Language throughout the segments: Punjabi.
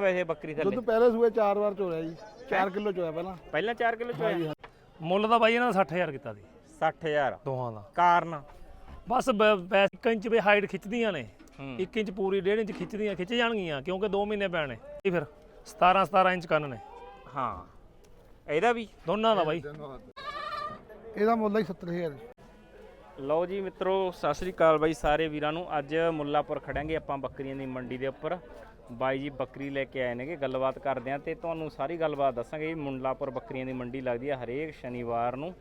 ਵੈਸੇ ਬੱਕਰੀ ਥੱਲੇ। ਦੁੱਧ ਪਹਿਲੇ ਸੂਏ ਚਾਰ ਵਾਰ ਚੋਇਆ ਜੀ 4 ਕਿਲੋ ਚੋਇਆ ਪਹਿਲਾਂ। ਪਹਿਲਾਂ 4 ਕਿਲੋ ਚੋਇਆ? ਮੁੱਲ ਦਾ ਬਾਈ ਇਹਨਾਂ ਦਾ 60000 ਕੀਤਾ ਸੀ। 60000 ਦੋਹਾਂ ਦਾ। ਕਾਰਨ? ਬਸ ਵੈਸੇ 1 ਇੰਚ ਵੀ ਹਾਈਟ ਖਿੱਚਦੀਆਂ ਨੇ। ਹੂੰ। 1 ਇੰਚ ਪੂਰੀ 1.5 ਇੰਚ ਖਿੱਚਦੀਆਂ ਖਿੱਚ ਜਾਣਗੀਆਂ ਕਿਉਂਕਿ 2 ਮਹੀਨੇ ਪੈਣੇ ਇਹ ਫਿਰ 17 17 ਇੰਚ ਕੰਨ ਨੇ। ਹਾਂ। ਇਹਦਾ ਵੀ? ਦੋਨਾਂ ਦਾ ਬਾਈ। ਇਹਦਾ ਮੁੱਲ ਹੀ 70000 ਲਓ ਜੀ ਮਿੱਤਰੋ ਸਤਿ ਸ੍ਰੀ ਅਕਾਲ ਬਾਈ ਸਾਰੇ ਵੀਰਾਂ ਨੂੰ। ਅੱਜ ਮੁੱਲਾਪੁਰ ਖੜਾਂਗੇ ਆਪਾਂ ਬੱਕਰੀਆਂ ਦੀ ਮੰਡੀ ਦੇ ਉੱਪਰ। ਬਾਈ ਜੀ ਬੱਕਰੀ ਲੈ ਕੇ ਆਏ ਨੇਗੇ ਗੱਲਬਾਤ ਕਰਦੇ ਆਂ ਤੇ ਤੁਹਾਨੂੰ ਸਾਰੀ ਗੱਲਬਾਤ ਦੱਸਾਂਗੇ। ਇਹ ਮੁੱਲਾਪੁਰ ਬੱਕਰੀਆਂ ਦੀ ਮੰਡੀ ਲੱਗਦੀ ਹੈ ਹਰੇਕ ਸ਼ਨੀਵਾਰ ਨੂੰ।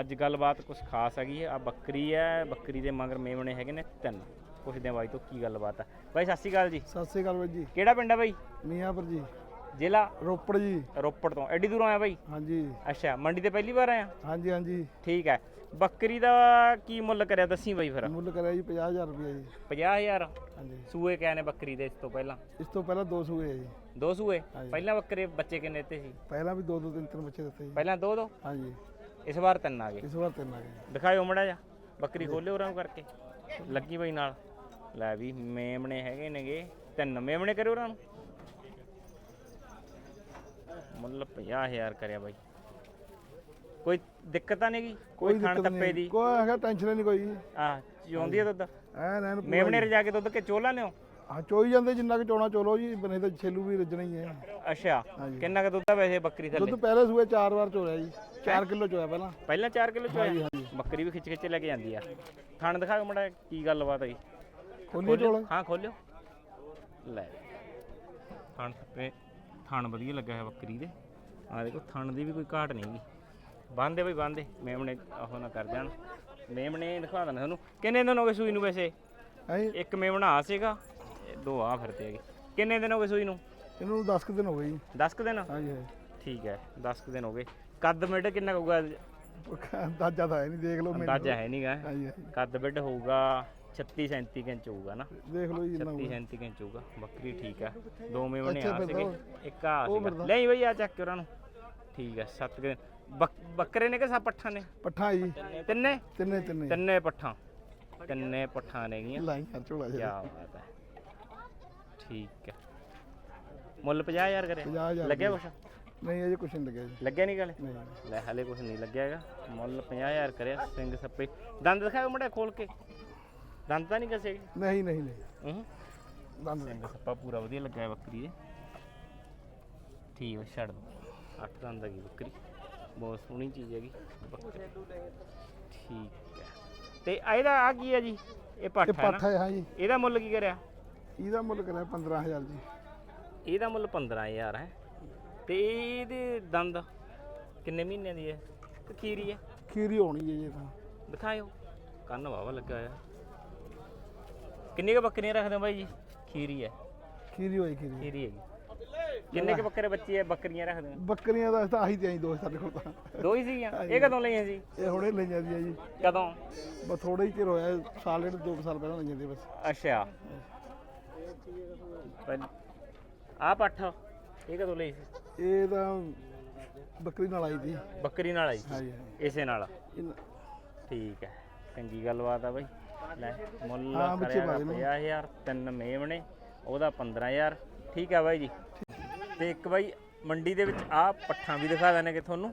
ਅੱਜ ਗੱਲਬਾਤ ਕੁਝ ਖਾਸ ਹੈਗੀ ਆ ਬੱਕਰੀ ਹੈ ਬੱਕਰੀ ਦੇ ਮਗਰ ਮੇਵਣੇ ਹੈਗੇ ਨੇ ਤਿੰਨ। ਪੁੱਛਦੇ ਆਂ ਬਾਈ ਤੋਂ ਕੀ ਗੱਲਬਾਤ ਹੈ। ਬਾਈ ਸਤਿ ਸ੍ਰੀ ਅਕਾਲ ਜੀ। ਸਤਿ ਸ੍ਰੀ ਅਕਾਲ ਬਾਈ ਜੀ। ਕਿਹੜਾ ਪਿੰਡ ਹੈ ਬਾਈ? ਮੀਆਂਪੁਰ ਜੀ। ਜ਼ਿਲ੍ਹਾ ਰੋਪੜ ਜੀ। ਰੋਪੜ ਤੋਂ। ਐਡੀ ਦੂਰੋਂ ਆਇਆ ਬਾਈ? ਹਾਂਜੀ। ਅੱਛਾ ਮੰਡੀ ਤੇ ਪਹਿਲੀ ਵਾਰ ਆਇਆ? ਹਾਂਜੀ ਹਾਂਜੀ। ਠੀਕ ਹੈ। ਬੱਕਰੀ ਦਾ ਕੀ ਮੁੱਲ ਕਰਿਆ ਦੱਸੀ ਬਾਈ ਫਿਰ? ਮੁੱਲ ਕਰਿਆ ਜੀ 50000 ਰੁਪਏ ਜੀ। 50000 ਹਾਂਜੀ। ਸੂਏ ਕਿਆ ਨੇ ਬੱਕਰੀ ਦੇ ਇਸ ਤੋਂ ਪਹਿਲਾਂ? ਇਸ ਤੋਂ ਪਹਿਲਾਂ ਦੋ ਸੂਏ ਜੀ। ਦੋ ਸੂਏ? ਹਾਂਜੀ। ਪਹਿਲਾਂ ਬੱਕਰੇ ਬੱਚੇ ਕਿੰਨੇ ਦਿੱਤੇ ਸੀ? ਪਹਿਲਾਂ ਵੀ ਦੋ ਦੋ ਤਿੰਨ ਤਿੰਨ ਬੱਚੇ ਦਿੱਤੇ ਜੀ। ਪਹਿਲਾਂ ਦੋ ਦੋ ਹਾਂਜੀ। ਇਸ ਵਾਰ ਤਿੰਨ ਆ ਗਏ। ਇਸ ਵਾਰ ਤਿੰਨ ਆ ਗਏ। ਦਿਖਾਇਓ ਮੜਾ ਜਾ ਬੱਕਰੀ ਖੋਲਿਓ ਨੂੰ ਕਰਕੇ। ਲੱਗੀ ਬਈ ਨਾਲ। ਲੈ ਵੀ ਮੇਮਣੇ ਹੈਗੇ ਨੇਗੇ। ਤਿੰਨ ਮੇਮਣੇ ਕਰਿਓ ਨੂੰ। ਮੁੱਲ 50000 ਕਰਿਆ ਬਾਈ। ਕੋਈ ਦਿੱਕਤ ਨਹੀਂ ਗਈ ਕੋਈ ਖਾਣ ਦਿੱਕਤ ਟੱਪੇ ਦੀ? ਕੋਈ ਹੈਗਾ ਟੈਨਸ਼ਨ ਨਹੀਂ ਕੋਈ। ਆ ਚੋਂਦੀ ਆ ਦੁੱਧ? ਐਨ ਐਨ ਪੂਰਾ ਮੇਮਣੇ ਰਜਾ ਕੇ ਦੁੱਧ ਕੇ ਚੋਲਾ ਲਿਓ ਹਾਂ ਚੋਈ ਜਾਂਦੇ ਜਿੰਨਾ ਕਿ ਚੋਣਾ ਚੋਲੋ ਜੀ ਬਨੇ ਤਾਂ ਛੇਲੂ ਵੀ ਰੱਜਣਾ ਹੀ ਹੈ ਅੱਛਾ। ਕਿੰਨਾ ਕੁ ਦੁੱਧ ਆ ਵੈਸੇ ਬੱਕਰੀ ਥੱਲੇ? ਦੁੱਧ ਪਹਿਲੇ ਸੂਏ ਚਾਰ ਵਾਰ ਚੋਇਆ ਜੀ 4 ਕਿਲੋ ਚੋਇਆ ਪਹਿਲਾਂ। ਪਹਿਲਾਂ 4 ਕਿਲੋ ਚੋਇਆ? ਬੱਕਰੀ ਵੀ ਖਿੱਚ ਖਿੱਚ ਲੈ ਕੇ ਜਾਂਦੀ ਆ। ਥਣ ਦਿਖਾ ਕੇ ਮੜਾ ਕੀ ਗੱਲਬਾਤ ਹੈ ਖੋਲੀ ਚੋਲ। ਹਾਂ ਖੋਲਿਓ। ਲੈ। ਥਣ ਤੇ ਥਣ ਵਧੀਆ ਲੱਗਾ ਹੈ ਬੱਕਰੀ ਦੇ। ਆ ਦੇਖੋ ਥਣ ਦੀ ਵੀ ਕੋਈ ਘਾਟ ਨਹੀਂ ਹੈਗੀ ਬੰਦੇ ਬਈ ਬੰਦੇ ਮੇਮਣੇ ਉਹ ਨਾ ਕਰ ਜਾਣ। ਮੇਮਣੇ ਦਿਖਾ ਦਿੰਦਾ ਤੁਹਾਨੂੰ। ਕਿੰਨੇ ਦਿਨ ਹੋ ਗਏ ਸੂਈ ਨੂੰ ਵੈਸੇ? ਇੱਕ ਮੇਮਣਾ ਆ ਸੀਗਾ ਦੋ ਆ ਫਿਰਦੇ ਹੈਗੇ। ਕਿੰਨੇ ਦਿਨ ਹੋ ਗਏ ਸੂਈ ਨੂੰ? ਇਹਨੂੰ 10 ਕੁ ਦਿਨ ਹੋ ਗਏ ਜੀ। 10 ਕੁ ਦਿਨ? ਹਾਂਜੀ ਹਾਂਜੀ। ਠੀਕ ਹੈ 10 ਕੁ ਦਿਨ ਹੋ ਗਏ। ਕੱਦ ਮਿੰਟ ਕਿੰਨਾ ਹੋਊਗਾ ਅੰਦਾਜ਼ਾ ਤਾਂ ਹੈ ਨਹੀਂ ਦੇਖ ਲਓ ਮੈਨੂੰ। ਅੰਦਾਜ਼ਾ ਹੈ ਨਹੀਂਗਾ ਕੱਦ ਬਿੱਡ ਹੋਊਗਾ 36 37 ਇੰਚ ਹੋਊਗਾ ਨਾ। ਦੇਖ ਲਓ ਜੀ ਜਿੰਨਾ 36 37 ਇੰਚ ਹੋਊਗਾ। ਬੱਕਰੀ ਠੀਕ ਆ। ਦੋ ਮੇਵਣੇ ਅੱਛਾ ਆ ਫਿਰਦਾ ਸੀਗੇ। ਉਹ। ਇੱਕ ਆ ਉਹ ਸੀਗਾ। ਫਿਰਦਾ। ਲੈ ਬਈ ਆ ਚੱਕ ਕੇ ਉਹਨਾਂ ਨੂੰ। ਠੀਕ ਆ ਸੱਤ ਕੁ ਬੱਕਰੇ ਨੇ ਕਿ ਸਾ ਪੱਠਾਂ ਨੇ? ਪੱਠਾ ਜੀ। ਤਿੰਨੇ? ਤਿੰਨੇ ਤਿੰਨੇ। ਤਿੰਨੇ ਪੱਠਾਂ। ਤਿੰਨੇ ਪੱਠਾਂ ਨੇਗੀਆਂ ਲਾਈ ਕਰ ਝੋਲਾ ਕੀ ਜੀ ਬਾਤ ਹੈ ਠੀਕ ਹੈ ਮੁੱਲ 50000 ਕਰਿਆ। 50000 ਲੱਗਿਆ ਕੁਛ? ਨਹੀਂ ਅਜੇ ਕੁਛ ਨਹੀਂ ਲੱਗਿਆ ਜੀ। ਲੱਗਿਆ ਨਹੀਂ ਗਲੇ? ਨਹੀਂ। ਲੈ ਹਲੇ ਕੁਛ ਨਹੀਂ ਲੱਗਿਆ ਹੈਗਾ। ਮੁੱਲ 50000 ਕਰਿਆ। ਸਿੰਘ ਸੱਪੇ। ਦੰਦ ਦਿਖਾਓ ਮੜਾ ਖੋਲ ਕੇ। ਦੰਦ ਤਾਂ ਨਹੀਂ ਕਸੇ? ਨਹੀਂ ਨਹੀਂ ਨਹੀਂ। ਹੂੰ। ਦੰਦ ਸਿੰਘ ਸੱਪਾ ਪੂਰਾ ਵਧੀਆ ਲੱਗਾ ਹੈ ਬੱਕਰੀ ਦੇ। ਠੀਕ ਹੈ ਛੱਡ ਦੋ। ਅੱਠ ਦੰਦ ਹੈਗੀ ਬੱਕਰੀ। ਬਹੁਤ ਸੋਹਣੀ ਚੀਜ਼ ਹੈਗੀ। ਠੀਕ ਹੈ। ਤੇ ਆ ਇਹਦਾ ਆ ਕੀ ਹੈ ਜੀ? ਇਹ ਇਹ ਪੱਠ ਹੈ ਪੱਠਾ ਨਾ? ਹੈ ਹਾਂ ਜੀ ਇਹਦਾ ਮੁੱਲ ਕੀ ਕਰਿਆ? ਇਹਦਾ ਮੁੱਲ ਕਰਿਆ 15000 ਜੀ। ਇਹਦਾ ਮੁੱਲ 15000 ਹੈ। ਤੇ ਇਹਦੇ ਦੰਦ ਕਿੰਨੇ ਮਹੀਨਿਆਂ ਦੀ ਹੈ? ਖੀਰੀ ਹੈ? ਖੀਰੀ ਹੋਣੀ ਜੀ ਇਹ ਤਾਂ। ਦਿਖਾਇਓ। ਕੰਨ ਵਾਵਾ ਲੱਗਾ ਹੋਇਆ। ਕਿੰਨੇ ਕ ਬੱਕਰੀਆਂ ਰੱਖਦੇ ਹੋ ਬਾਈ ਜੀ? ਖੀਰੀ ਹੈ। ਖੀਰੀ ਹੋਈ ਖੀਰੀ। ਖੀਰੀ ਹੈਗੀ। ਕਿੰਨੇ ਕ ਬੱਕਰੇ ਬੱਚੇ ਹੈ ਬੱਕਰੀਆਂ ਰੱਖਦੇ ਹੋ? ਬੱਕਰੀਆਂ ਦਾ ਤਾਂ ਆਹੀ ਤੇ ਆਈ ਦੋ ਸਾਡੇ ਕੋਲ ਤਾਂ। ਦੋ ਹੀ ਸੀਗੀਆਂ? ਇਹ ਕਦੋਂ ਲਈਆਂ ਸੀ ਇਹ ਹੁਣੇ ਲਈਆਂ ਦੀ ਜੀ। ਕਦੋਂ? ਬਸ ਥੋੜਾ ਹੀ ਚਿਰ ਹੋਇਆ ਸਾਲ ਡੇਢ ਦੋ ਕੁ ਸਾਲ ਪਹਿਲਾਂ ਲਈਆਂ ਦੀ ਬਸ। ਅੱਛਾ। ਆ ਪੱਠ ਇਹ ਕਦੋਂ ਲਈ ਸੀ? ਇਹ ਤਾਂ ਬੱਕਰੀ ਨਾਲ ਆਈ ਸੀ। ਬੱਕਰੀ ਨਾਲ ਆਈ ਹਾਂਜੀ ਹਾਂਜੀ। ਇਸੇ ਨਾਲ? ਇਹ- ਠੀਕ ਹੈ। ਚੰਗੀ ਗੱਲਬਾਤ ਆ ਬਾਈ। ਲੈ ਮੁੱਲ ਹਾਂ, ਕਰਿਆ ਪਾ ਦੇਣਾ। 50000 ਤਿੰਨ ਮੇਵਣੇ ਉਹਦਾ 15000 ਠੀਕ ਹੈ ਬਾਈ ਜੀ। ਤੇ ਇੱਕ ਬਾਈ ਮੰਡੀ ਦੇ ਵਿੱਚ ਆ ਪੱਠਾਂ ਵੀ ਦਿਖਾ ਦਾਂ ਕਿ ਤੁਹਾਨੂੰ।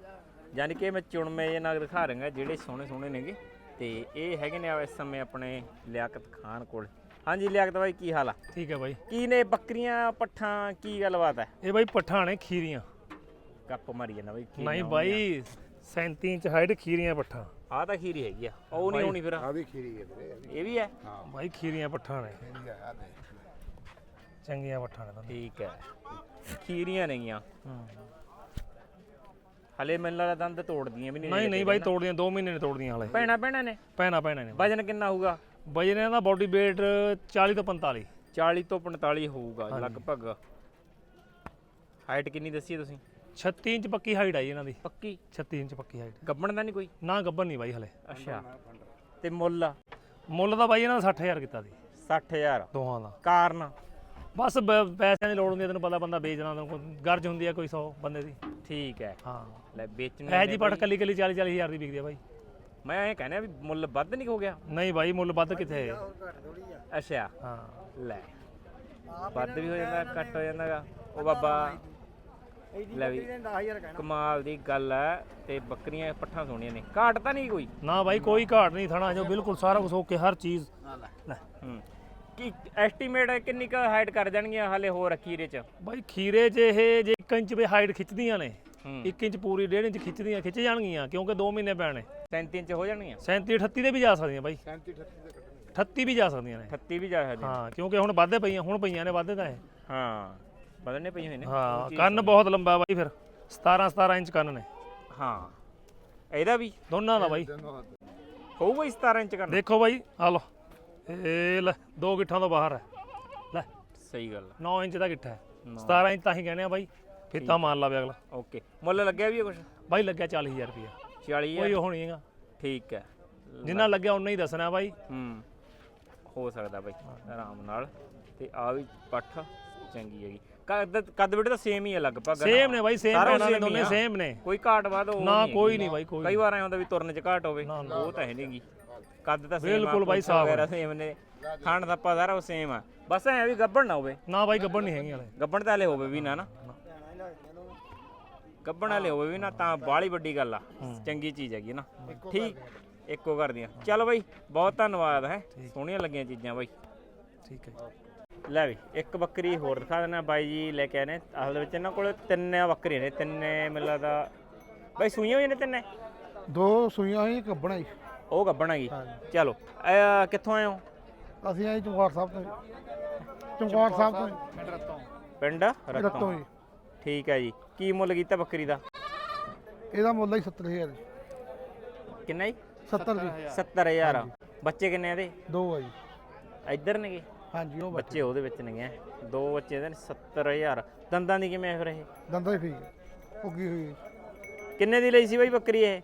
ਯਾਨੀ ਕਿ ਮੈਂ ਚੁਣਵੇਂ ਜੇ ਨਾਲ ਦਿਖਾ ਰਿਹਾ ਜਿਹੜੇ ਸੋਹਣੇ ਸੋਹਣੇ ਨੇਗੇ। ਤੇ ਇਹ ਹੈਗੇ ਨੇ ਇਸ ਸਮੇਂ ਆਪਣੇ ਲਿਆਕਤ ਖਾਨ ਕੋਲ। ਹਾਂਜੀ ਲਿਆਕਤ ਬਾਈ ਕੀ ਹਾਲ ਆ? ਠੀਕ ਹੈ ਬਾਈ। ਕੀ ਨੇ ਬੱਕਰੀਆਂ ਪੱਠਾਂ ਕੀ ਗੱਲਬਾਤ ਹੈ ਇਹ ਬਾਈ ਪੱਠਾਂ ਨੇ ਖੀਰੀਆਂ। ਕੱਪ ਮਾਰੀ ਜਾਂਦਾ ਬਾਈ ਕੀ ਨਹੀਂ ਨਾਮ ਬਾਈ 37 ਇੰਚ ਹਾਈਟ ਖੀਰੀਆਂ ਪੱਠਾਂ। ਆ ਤਾਂ ਖੀਰੀ ਹੈਗੀ ਆ। ਉਹ ਨਹੀਂ ਹੋਣੀ ਫਿਰ। ਆ ਵੀ ਖੀਰੀ ਹੈ ਵੀਰੇ ਇਹ ਵੀ ਹੈ? ਬਾਈ ਖੀਰੀਆਂ ਪੱਠਾਂ ਨੇ। ਚੰਗੀਆਂ ਪੱਠਾਂ ਨੇ ਠੀਕ ਹੈ। ਖੀਰੀਆਂ ਨੇਗੀਆਂ। ਹੂੰ। ਹਲੇ ਮੈਨੂੰ ਲੱਗਦਾ ਦੰਦ ਤੋੜਦੀਆਂ ਵੀ ਨਹੀਂ ਨਹੀਂ ਨਹੀਂ ਬਾਈ ਤੋੜਦੀਆਂ 2 ਮਹੀਨੇ ਨੇ ਤੋੜਦੀਆਂ ਹਲੇ। ਭੈਣਾ ਭੈਣਾ ਨੇ? ਪੈਣਾ ਪੈਣਾ ਨੇ। ਵਜਨ ਕਿੰਨਾ ਹੋਊਗਾ? ਵਜਨ ਇਹਦਾ ਬਾਡੀ weight 40 ਤੋਂ 45 40 ਤੋਂ 45 ਹੋਊਗਾ ਲਗਭਗ। ਹਾਈਟ ਕਿੰਨੀ ਦੱਸੀ ਹੈ ਤੁਸੀਂ? 36 ਇੰਚ ਪੱਕੀ ਹਾਈਟ ਆਈ ਇਹਨਾਂ ਦੀ। ਪੱਕੀ? 36 ਇੰਚ ਪੱਕੀ ਹਾਈਟ ਗੱਬਣ ਦਾ ਨਹੀਂ ਕੋਈ? ਨਾ ਗੱਬਰ ਨਹੀਂ ਬਾਈ ਹਲੇ। ਅੱਛਾ। ਤੇ ਮੁੱਲ? ਮੁੱਲ ਦਾ ਬਾਈ ਇਹਨਾਂ ਦਾ 60000 ਕੀਤਾ ਸੀ। 60000 ਦੋਹਾਂ ਦਾ। ਕਾਰਨ? ਬਸ ਪੈਸਿਆਂ ਦੀ ਲੋੜ ਹੁੰਦੀ ਹੈ ਤੈਨੂੰ ਪਤਾ ਬੰਦਾ ਵੇਚਣਾ ਤੈਨੂੰ ਗਰਜ ਹੁੰਦੀ ਹੈ ਕੋਈ 100 ਬੰਦੇ ਦੀ। ਠੀਕ ਹੈ। ਹਾਂ। ਲੈ ਵੇਚਣ ਇਹ ਜੀ ਪੱਟ ਕੱਲੀ ਕੱਲੀ 40 40 ਹਜ਼ਾਰ ਦੀ ਵਿਕਦੀ ਆ ਬਾਈ। ਮੈਂ ਇਹ ਕਹਿੰਦਾ ਵੀ ਮੁੱਲ ਵੱਧ ਨਹੀਂ ਹੋ ਗਿਆ? ਨਹੀਂ ਬਾਈ ਮੁੱਲ ਵੱਧ ਕਿੱਥੇ? ਹੈ ਅੱਛਾ। ਹਾਂ। ਲੈ। ਵੱਧ ਵੀ ਹੋ ਜਾਂਦਾ ਘੱਟ ਹੋ ਜਾਂਦਾਗਾ। ਉਹ ਬਾਬਾ ਲੈ ਵੀ ਕਮਾਲ ਦੀ ਗੱਲ ਹੈ ਤੇ ਬੱਕਰੀਆਂ ਪੱਠਾਂ ਸੋਹਣੀਆਂ ਨੇ। ਘਾਟ ਤਾਂ ਨਹੀਂ ਕੋਈ? ਨਾ ਬਾਈ ਕੋਈ ਘਾਟ ਨਹੀਂ ਥਣਾ ਜੋ ਬਿਲਕੁਲ ਸਾਰਾ ਕੁਝ ਓਕੇ ਹਰ ਚੀਜ਼। ਲੈ। ਹੂੰ। ਕੀ ਐਸਟੀਮੇਟ ਕਿੰਨੀ ਕੁ ਹਾਈਟ ਕਰ ਜਾਣਗੀਆਂ ਹਾਲੇ ਹੋਰ ਅਖੀਰੇ ਚ? ਬਾਈ ਖੀਰੇ 'ਚ ਇਹ ਜੇ 1 ਇੰਚ ਵੀ ਹਾਈਟ ਖਿੱਚਦੀਆਂ ਨੇ ਹੂੰ। 1 ਇੰਚ ਪੂਰੀ 1.5 ਇੰਚ ਖਿੱਚਦੀਆਂ ਖਿੱਚ ਜਾਣਗੀਆਂ ਕਿਉਂਕਿ 2 ਮਹੀਨੇ ਪੈਣੇ। 37 ਇੰਚ ਹੋ ਜਾਣਗੀਆਂ? 37 38 ਦੇ ਵੀ ਜਾ ਸਕਦੀਆਂ ਬਾਈ। 38 ਵੀ ਜਾ ਸਕਦੀਆਂ ਨੇ। 38 ਵੀ ਜਾ ਸਕਦੀਆਂ। ਹਾਂ ਕਿਉਂਕਿ ਹੁਣ ਵਾਧੇ ਪਈਆਂ ਹੁਣ ਪਈਆਂ ਨੇ ਵਾਧੇ ਤਾਂ ਇਹ। ਹਾਂ। ਬਦਲਨੇ ਪਈ ਹੋਏ ਨੇ। ਹਾਂ ਕੰਨ ਬਹੁਤ ਲੰਬਾ ਬਾਈ ਫਿਰ। 17 17 ਇੰਚ ਕੰਨ ਨੇ। ਹਾਂ। ਇਹਦਾ ਵੀ? ਦੋਨਾਂ ਦਾ ਬਾਈ। ਹੋਊਗਾ ਹੀ 17 ਇੰਚ ਕਰਨਾ ਦੇਖੋ ਬਾਈ ਆ ਲੋ ਇਹ ਲੈ ਦੋ ਗਿੱਠਾਂ ਤੋਂ ਬਾਹਰ ਹੈ। ਲੈ। ਸਹੀ ਗੱਲ 9 ਇੰਚ ਦਾ ਗਿੱਠਾ ਹੈ। 17 ਇੰਚ ਤਾਂ ਹੀ ਕਹਿੰਦੇ ਆ ਬਾਈ। ਫੀਤਾ ਮਾਰ ਲਾਵੇ ਅਗਲਾ। ਓਕੇ। ਮੁੱਲ ਲੱਗਿਆ ਵੀ ਕੁਝ ਬਾਈ ਲੱਗਿਆ 40000 ਰੁਪਇਆ। 40 ਕੋਈ ਹੈ ਨਹੀਂ ਹੈਗਾ। ਠੀਕ ਹੈ। ਜਿੰਨਾ ਲੱਗਿਆ ਉਨਾ ਹੀ ਦੱਸਣਾ ਬਾਈ। ਹੂੰ। ਹੋ ਸਕਦਾ ਬਾਈ ਆਰਾਮ ਨਾਲ। ਤੇ ਆ ਵੀ ਪੱਠ ਚੰਗੀ ਹੈਗੀ। ਕੱਦ ਕੱਦ ਬੇਟੇ ਤਾਂ ਸੇਮ ਹੀ ਹੈ ਲਗਭਗ ਸੇਮ ਨੇ? ਬਾਈ ਸੇਮ same ਹੀ ਦੋਨੇ। ਸੇਮ ਨੇ। ਕੋਈ ਘਾਟ ਵਾਦ ਉਹ ਨਾ ਕੋਈ। ਨਹੀਂ ਬਾਈ ਕੋਈ ਕਈ ਵਾਰ ਐ ਹੁੰਦਾ ਵੀ ਤੁਰਨ ਚ ਘਾਟ ਹੋਵੇ ਨਾ, ਨਾ। ਉਹ ਤਾਂ ਹੈ ਨਹੀਂਗੀ ਕੱਦ ਤਾਂ same ਬਿਲਕੁਲ ਬਾਈ ਸਾਫ਼ ਵਗੈਰਾ ਸੇਮ ਨੇ ਖਾਣ ਦਾ ਪਾ ਸਾਰਾ ਉਹ ਸੇਮ ਆ। ਬਸ ਐ ਵੀ ਗੱਬਣ ਨਾ ਹੋਵੇ। ਨਾ ਬਾਈ ਗੱਬੜ ਨਹੀਂ ਹੈਗੀ ਹਲੇ। ਗੱਬਣ ਤਾਂ ਹਲੇ ਹੋਵੇ ਵੀ ਨਾ ਨਾ। ਗੱਬਣ ਵਾਲੇ ਹੋਵੇ ਵੀ ਨਾ ਤਾਂ ਬਾਹਲੀ ਵੱਡੀ ਗੱਲ ਆ। ਚੰਗੀ ਚੀਜ਼ ਹੈਗੀ ਨਾ। ਠੀਕ ਇੱਕੋ ਕਰਦੀਆਂ ਚਲ ਬਾਈ ਬਹੁਤ ਧੰਨਵਾਦ ਹੈ। ਸੋਹਣੀਆਂ ਲੱਗੀਆਂ ਚੀਜ਼ਾਂ ਬਾਈ। ਠੀਕ ਹੈ। ਲੈ ਵੀ ਇੱਕ ਬੱਕਰੀ ਹੋਰ ਦਿਖਾ ਦੇਣਾ ਬਾਈ ਜੀ ਲੈ ਕੇ ਆਏ ਨੇ। ਅਸਲ ਦੇ ਵਿੱਚ ਇਹਨਾਂ ਕੋਲ ਤਿੰਨ ਬੱਕਰੀਆਂ ਨੇ ਤਿੰਨੇ ਮੈਨੂੰ ਲੱਗਦਾ। ਬਾਈ ਸੂਈਆਂ ਹੋਈਆਂ ਨੇ ਤਿੰਨੇ? ਦੋ ਸੂਈਆਂ ਹੋਈਆਂ ਕੱਬਣਾ ਜੀ ਉਹ ਗੱਬਣ ਹੈਗੀ ਹਾਂਜੀ। ਚਲੋ ਇਹ ਕਿੱਥੋਂ ਆਏ ਹੋ? ਅਸੀਂ ਆਏ ਚਮਕੌਰ ਸਾਹਿਬ ਤੋਂ ਚਮਕੌਰ ਸਾਹਿਬ ਤੋਂ ਪਿੰਡ ਰਤੋਂ। ਰਤੋਂ। ਜੀ ਠੀਕ ਹੈ ਜੀ। ਕੀ ਮੁੱਲ ਕੀਤਾ ਬੱਕਰੀ ਦਾ? ਇਹਦਾ ਮੁੱਲ ਹੈ 70000 ਜੀ ਕਿੰਨਾ ਜੀ? 70 ਜੀ। 70000 ਬੱਚੇ ਕਿੰਨੇ ਆ ਇਹਦੇ? ਦੋ ਆ ਜੀ। ਇੱਧਰ ਨੇਗੇ। ਹਾਂਜੀ ਉਹ ਬੱਚੇ ਬੱਚੇ ਉਹਦੇ ਵਿੱਚ ਨੇਗੇ ਦੋ ਬੱਚੇ ਇਹਦੇ ਨੇ 70000 ਦੰਦਾਂ ਦੀ ਕਿਵੇਂ ਫਿਰ ਇਹ? ਦੰਦਾਂ ਹੀ ਠੀਕ ਹੈ ਉੱਗੀ ਹੋਈ? ਹੈ। ਕਿੰਨੇ ਦੀ ਲਈ ਸੀ ਬਾਈ ਬੱਕਰੀ ਇਹ?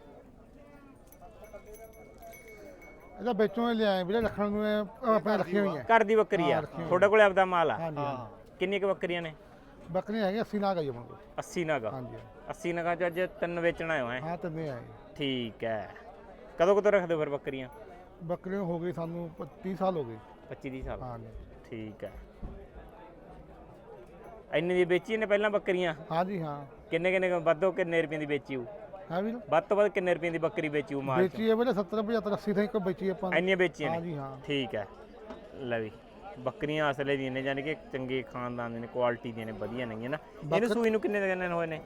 ਇਹਦਾ ਵਿੱਚੋਂ ਹੀ ਲਿਆਏ ਵੀਰੇ ਰੱਖਣ ਨੂੰ ਇਹ ਆਪਣੇ ਰੱਖੀਆਂ ਹੋਈਆਂ। ਘਰ ਦੀ ਬੱਕਰੀ ਆ। ਤੁਹਾਡੇ ਕੋਲੇ ਆਪਦਾ ਮਾਲ ਆ? ਹਾਂਜੀ ਕਿੰਨੀ ਕੁ ਬੱਕਰੀਆਂ ਨੇ? ਬੱਕਰੀਆਂ ਹੈਗੀਆਂ 80 ਨਾਗ ਆ ਜੀ ਆਪਣੇ ਕੋਲ। 80 ਨਗ ਹਾਂਜੀ 80 ਨਗਾਂ ਚ ਅੱਜ ਤਿੰਨ ਵੇਚਣ ਆਏ ਹੋ ਹੈ ਹਾਂ ਤਿੰਨੇ ਆਏ। ਠੀਕ ਹੈ ਕਦੋਂ ਕਦੋਂ ਰੱਖਦੇ ਹੋ ਫਿਰ ਬੱਕਰੀਆਂ? ਬੱਕਰੀਆਂ ਹੋ ਗਈ ਸਾਨੂੰ 30 ਸਾਲ ਹੋ ਗਏ। 25 ਦੀ ਸਾਲ। ਹਾਂਜੀ ਠੀਕ ਹੈ। ਇੰਨੇ ਦੀ ਵੇਚੀ ਨੇ ਪਹਿਲਾਂ ਬੱਕਰੀਆਂ? ਹਾਂਜੀ ਹਾਂ। ਕਿੰਨੇ ਕਿੰਨੇ ਵੱਧੋ ਕਿੰਨੇ ਰੁਪਏ ਦੀ ਵੇਚੀ ਹੋ ਹੈ ਵੀਰ ਵੱਧ ਤੋਂ ਵੱਧ ਕਿੰਨੇ ਰੁਪਏ ਦੀ ਬੱਕਰੀ ਵੇਚੀ ਹੋ ਮਾਲ ਚ? ਵੇਚੀ ਹੈ ਵੀਰੇ 70 75 80 ਤਾਈਂ ਕੋ ਵੇਚੀ ਆਪਾਂ। ਇੰਨੀਆਂ ਵੇਚੀਆਂ ਨੇ? ਹਾਂਜੀ ਹਾਂ। ਠੀਕ ਹੈ। ਲੈ ਵੀ ਬੱਕਰੀਆਂ ਅਸਲੇ ਦੀਆਂ ਨੇ ਯਾਨੀ ਕਿ ਚੰਗੇ ਖਾਨਦਾਨ ਦੀਆਂ ਨੇ ਕੁਆਲਿਟੀ ਦੀਆਂ ਨੇ ਵਧੀਆ ਨੇਗੀਆਂ ਨਾ। ਇਹਨੂੰ ਸੂਈ ਨੂੰ ਕਿੰਨੇ ਦਿਨ ਹੋਏ ਨੇ?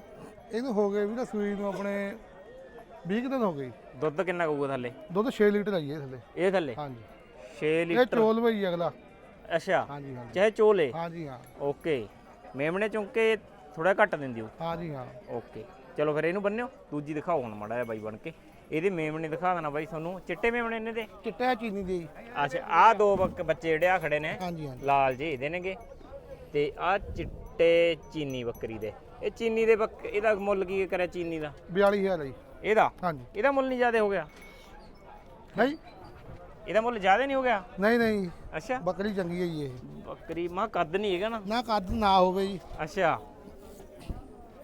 ਇਹਨੂੰ ਹੋ ਗਏ ਵੀਰੇ ਸੂਈ ਨੂੰ ਆਪਣੇ 20 ਕੁ ਦਿਨ ਹੋ ਗਏ। ਦੁੱਧ ਕਿੰਨਾ ਕਹੂਗਾ ਥੱਲੇ? ਦੁੱਧ 6 ਲੀਟਰ ਆਈ ਹੈ ਥੱਲੇ। ਇਹ ਥੱਲੇ? ਹਾਂਜੀ 6 ਇਹ ਲੀਟਰ। ਚੋਲ ਭਈ ਅਗਲਾ। ਅੱਛਾ। ਹਾਂਜੀ ਹਾਂਜੀ। ਚਾਹੇ ਚੋਲੇ ਹਾਂਜੀ ਹਾਂ। ਓਕੇ। ਮੇਮਣੇ ਚੁੰਕੇ ਥੋੜਾ ਘੱਟ ਦਿੰਦੀ ਹੋ? ਹਾਂਜੀ ਹਾਂ। ਓਕੇ। ਚਲੋ ਫਿਰ ਇਹਨੂੰ ਬੰਨਿਓ। ਦੂਜੀ ਦਿਖਾਓ ਹੁਣ ਮਾੜਾ ਜਿਹਾ ਬਾਈ ਬਣ ਕੇ। ਇਹਦੇ ਮੇਮਣੇ ਦਿਖਾ ਦੇਣਾ ਬਾਈ ਤੁਹਾਨੂੰ। ਚਿੱਟੇ ਮੇਮਣੇ ਇਹਨੇ ਦੇ ਚਿੱਟਾ ਚੀਨੀ ਦੀ। ਅੱਛਾ ਆਹ ਦੋ ਬੱਕ- ਬੱਚੇ ਜਿਹੜੇ ਆ ਖੜੇ ਨੇ। ਹਾਂਜੀ ਹਾਂਜੀ। ਲਾਲ ਜੇ ਇਹਦੇ ਨੇਗੇ। ਤੇ ਆ ਚਿੱਟੇ ਚੀਨੀ ਬੱਕਰੀ ਦੇ। ਇਹ ਚੀਨੀ ਦੇ ਬੱਕ ਇਹਦਾ ਮੁੱਲ ਕੀ ਕਰਿਆ ਚੀਨੀ ਦਾ? 42000 ਜੀ। ਇਹਦਾ? ਹਾਂਜੀ। ਇਹਦਾ ਮੁੱਲ ਨਹੀਂ ਜ਼ਿਆਦਾ ਹੋ ਗਿਆ। ਨਹੀਂ ਇਹਦਾ ਮੁੱਲ ਜ਼ਿਆਦਾ ਨਹੀਂ ਹੋ ਗਿਆ? ਨਹੀਂ ਨਹੀਂ। ਅੱਛਾ। ਬੱਕਰੀ ਚੰਗੀ ਹੈ ਜੀ ਇਹ। ਬੱਕਰੀ ਮਾਂ ਕੱਦ ਨਹੀਂ ਹੈਗਾ ਨਾ? ਨਾ ਕੱਦ ਨਾ ਹੋਵੇ ਜੀ। ਅੱਛਾ।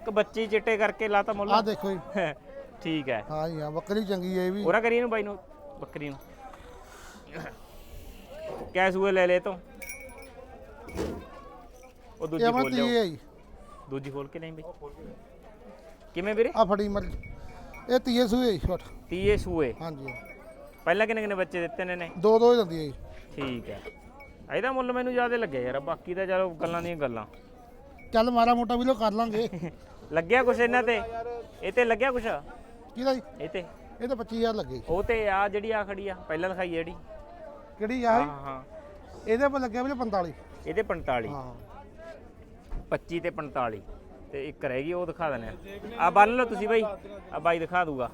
ਕਿ ਬੱਚੀ ਚਿੱਟੇ ਕਰਕੇ ਲਾਤਾ ਮੁੱਲ? ਆਹ ਦੇਖੋ ਜੀ। ਠੀਕ ਹੈ। ਹਾਂ ਜੀ ਹਾਂ ਬੱਕਰੀ ਚੰਗੀ ਹੈ ਇਹ ਵੀ। ਹੋਰਾ ਕਰੀ ਇਹਨੂੰ ਬਾਈ ਨੂੰ? ਬੱਕਰੀ ਨੂੰ। ਕੈ ਸੂਏ ਲੈ ਲੈ ਤੋਂ। ਉਹ ਦੂਜੀ ਖੋਲ ਲਿਓ। ਦੂਜੀ ਖੋਲ ਕੇ ਨਹੀਂ ਬਈ। ਕਿਵੇਂ ਵੀਰੇ? ਆ ਫੜੀ ਮਰ ਇਹ ਤੀਏ ਸੂਏ ਛੋਟ। ਤੀਏ ਸੂਏ। ਹਾਂਜੀ। ਪਹਿਲਾਂ ਕਿੰਨੇ ਕਿੰਨੇ ਬੱਚੇ ਦਿੱਤੇ ਨੇ ਨੇ ਦੋ ਦੋ ਹੀ ਦਿੰਦੀ ਹੈ ਜੀ। ਠੀਕ ਹੈ। ਇਹਦਾ ਮੁੱਲ ਮੈਨੂੰ ਜ਼ਿਆਦਾ ਲੱਗਿਆ ਯਾਰ ਬਾਕੀ ਤਾਂ ਚਲੋ ਗੱਲਾਂ ਦੀਆਂ ਗੱਲਾਂ। ਚੱਲ ਮਾਰਾ ਮੋਟਾ ਵੀ ਲੋ ਕਰ ਲਾਂਗੇ। ਲੱਗਿਆ ਕੁਛ ਇਹਨਾਂ ਤੇ? ਇਹ ਤੇ ਲੱਗਿਆ ਕੁਛ? ਕਿਹਦਾ ਜੀ? ਇਹ ਤੇ। ਇਹ ਤਾਂ 25000 ਲੱਗੇ। ਉਹ ਤੇ ਆ ਜਿਹੜੀ ਆ ਖੜੀ ਆ ਪਹਿਲਾਂ ਦਿਖਾਈ ਜਿਹੜੀ। ਕਿਹੜੀ ਆ ਹਾਂ? ਹਾਂ। ਇਹਦੇ ਪਰ ਲੱਗਿਆ ਵੀਰੇ 45 ਇਹਦੇ 45 ਹਾਂ। 25 ਤੇ 45 ਤੇ ਇੱਕ ਰਹਿ ਗਈ ਉਹ ਦਿਖਾ ਦਨੇ ਆ। ਬੰਨ ਲਓ ਤੁਸੀਂ ਬਾਈ। ਆ ਬਾਈ ਦਿਖਾ ਦੂਗਾ।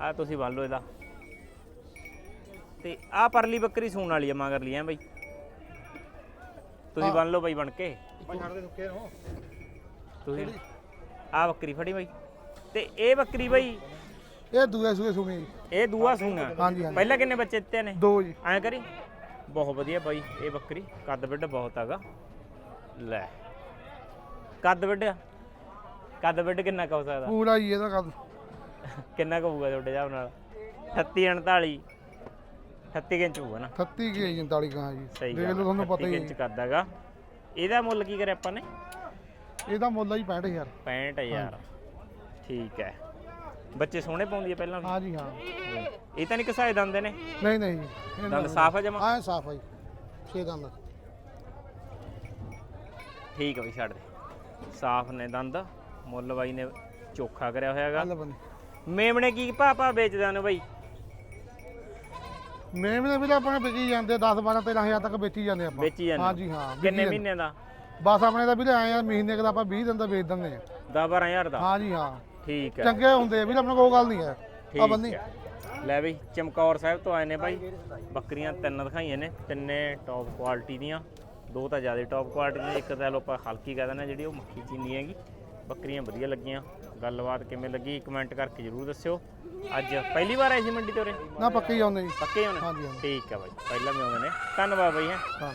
ਆ ਤੁਸੀਂ ਬੰਨ ਲਓ ਇਹਦਾ। ਤੇ ਆ ਪਰਲੀ ਬੱਕਰੀ ਸੂਣ ਵਾਲੀ ਆ ਮਗਰ ਲਈ ਐ ਬਾਈ। ਤੁਸੀਂ ਬੰਨ ਲਓ ਬਾਈ ਬਣ ਕੇ। ਛੱਡ ਦੇ ਸੁੱਕੇ ਨੂੰ। ਤੁਸੀਂ ਆ ਬੱਕਰੀ ਫੜੀ ਬਾਈ। ਤੇ ਇਹ ਬੱਕਰੀ ਬਾਈ ਇਹ ਦੂਏ ਸੂਏ ਸੁਣੀ ਇਹ ਦੂਆ ਸੂਣਾ। ਹਾਂਜੀ ਹਾਂਜੀ। ਪਹਿਲਾਂ ਕਿੰਨੇ ਬੱਚੇ ਦਿੱਤੇ ਨੇ? ਦੋ ਜੀ। ਐਂ ਕਰੀ। ਬਹੁਤ ਵਧੀਆ ਬਾਈ ਇਹ ਬੱਕਰੀ। ਕੱਦ ਵਿੱਡ ਬਹੁਤ ਹੈਗਾ। ਲੈ। ਕੱਦ ਵਿੱਡ ਕੱਦ ਵਿੱਡ ਕਿੰਨਾ ਕੁ ਹੋ ਸਕਦਾ? ਪੂਰਾ ਜੀ ਇਹਦਾ ਕੱਦ। ਕਿੰਨਾ ਕੁ ਹੋਊਗਾ ਤੁਹਾਡੇ ਹਿਸਾਬ ਨਾਲ? 38 39 38 ਇੰਚ ਹੋਊਗਾ ਨਾ। 38 ਕੀ 39 ਕਹਾਂ ਜੀ। ਸਹੀ ਦੇਖ ਗੱਲ ਲਓ ਤੁਹਾਨੂੰ 38 ਪਤਾ ਹੀ ਇੰਚ ਹੈ ਹੈਗਾ ਇਹਦਾ ਮੁੱਲ ਕੀ ਕਰਿਆ ਆਪਾਂ ਨੇ? ਇਹਦਾ ਮੁੱਲ ਆ ਜੀ 65000 65000 ਠੀਕ ਹੈ। ਬੱਚੇ ਸੋਹਣੇ ਪਾਉਂਦੀ ਹੈ ਪਹਿਲਾਂ ਵੀ? ਹਾਂ ਜੀ ਹਾਂ। ਇਹ ਤਾਂ ਨਹੀਂ ਕਸਾਏ ਦੰਦੇ ਨੇ ਨਹੀਂ ਨਹੀਂ ਜੀ। ਦੰਦ ਸਾਫ਼ ਹੈ ਜਮਾ? ਹਾਂ ਸਾਫ਼ ਆ ਜੀ। ਛੇ ਦੰਦ। ਠੀਕ ਹੈ ਬਈ ਛੱਡ ਦੇ। ਸਾਫ਼ ਨੇ ਦੰਦ। ਮੁੱਲ ਬਾਈ ਨੇ ਚੋਖਾ ਕਰਿਆ ਹੋਇਆਗਾ। ਗੱਲ ਬੰਦੇ ਮੇਮਣੇ ਕੀ ਭਾ ਭਾ ਵੇਚਦੇ ਨੇ ਬਾਈ? ਮੇਮ ਦੇ ਵੀ ਆਪਣੇ ਵਿਕੀ ਜਾਂਦੇ 10 12 13000 ਤੱਕ ਵੇਚੀ ਜਾਂਦੇ ਆਪਾਂ। ਵੇਚੀ ਜਾਂਦੇ ਹਾਂ ਜੀ ਹਾਂ ਵਿਕੀ ਕਿੰਨੇ ਜਾਂਦੇ। ਮਹੀਨੇ ਦਾ? ਬਸ ਆਪਣੇ ਦਾ ਵੀਰੇ ਆਏ ਆ ਮਹੀਨੇ ਕੁ ਦਾ ਆਪਾਂ 20 ਦਿਨ ਦਾ ਵੇਚ ਦਿੰਦੇ ਆ। 10 12000 ਦਾ? ਹਾਂ ਜੀ ਹਾਂ। ਠੀਕ ਹੈ ਚੰਗੇ ਹੁੰਦੇ ਆ ਵੀਰੇ ਆਪਣੇ ਕੋਲ ਗੱਲ ਨਹੀਂ ਹੈ। ਆ ਠੀਕ ਹੈ ਲੈ ਬਈ ਚਮਕੌਰ ਸਾਹਿਬ ਤੋਂ ਆਏ ਨੇ ਬਾਈ। ਬੱਕਰੀਆਂ ਤਿੰਨ ਦਿਖਾਈਆਂ ਨੇ ਤਿੰਨੇ ਟੌਪ ਕੁਆਲਿਟੀ ਦੀਆਂ। ਦੋ ਤਾਂ ਜ਼ਿਆਦਾ ਟੌਪ ਕੁਆਲਿਟੀ ਦੀਆਂ ਇੱਕ ਤਾਂ ਲੋ ਆਪਾਂ ਹਲਕੀ ਕਹਿ ਦਿੰਦੇ ਹਾਂ, ਜਿਹੜੀ ਉਹ ਮੱਖੀ ਚੀਨੀ ਹੈਗੀ। ਬੱਕਰੀਆਂ ਵਧੀਆ ਲੱਗੀਆਂ। ਗੱਲਬਾਤ ਕਿਵੇਂ ਲੱਗੀ ਕਮੈਂਟ ਕਰਕੇ ਜਰੂਰ ਦੱਸਿਓ। ਅੱਜ ਪਹਿਲੀ ਵਾਰ ਆਏ ਸੀ ਮੰਡੀ ਤੇ ਉਰੇ? ਨਾ ਪੱਕੇ ਹੀ ਆਉਂਦੇ ਜੀ। ਪੱਕੇ ਹੋਣੇ ਹਾਂਜੀ ਹਾਂਜੀ। ਠੀਕ ਹੈ ਬਾਈ ਪਹਿਲਾਂ ਵੀ ਆਉਂਦੇ ਨੇ। ਧੰਨਵਾਦ ਬਾਈ ਹੈ। ਹਾਂ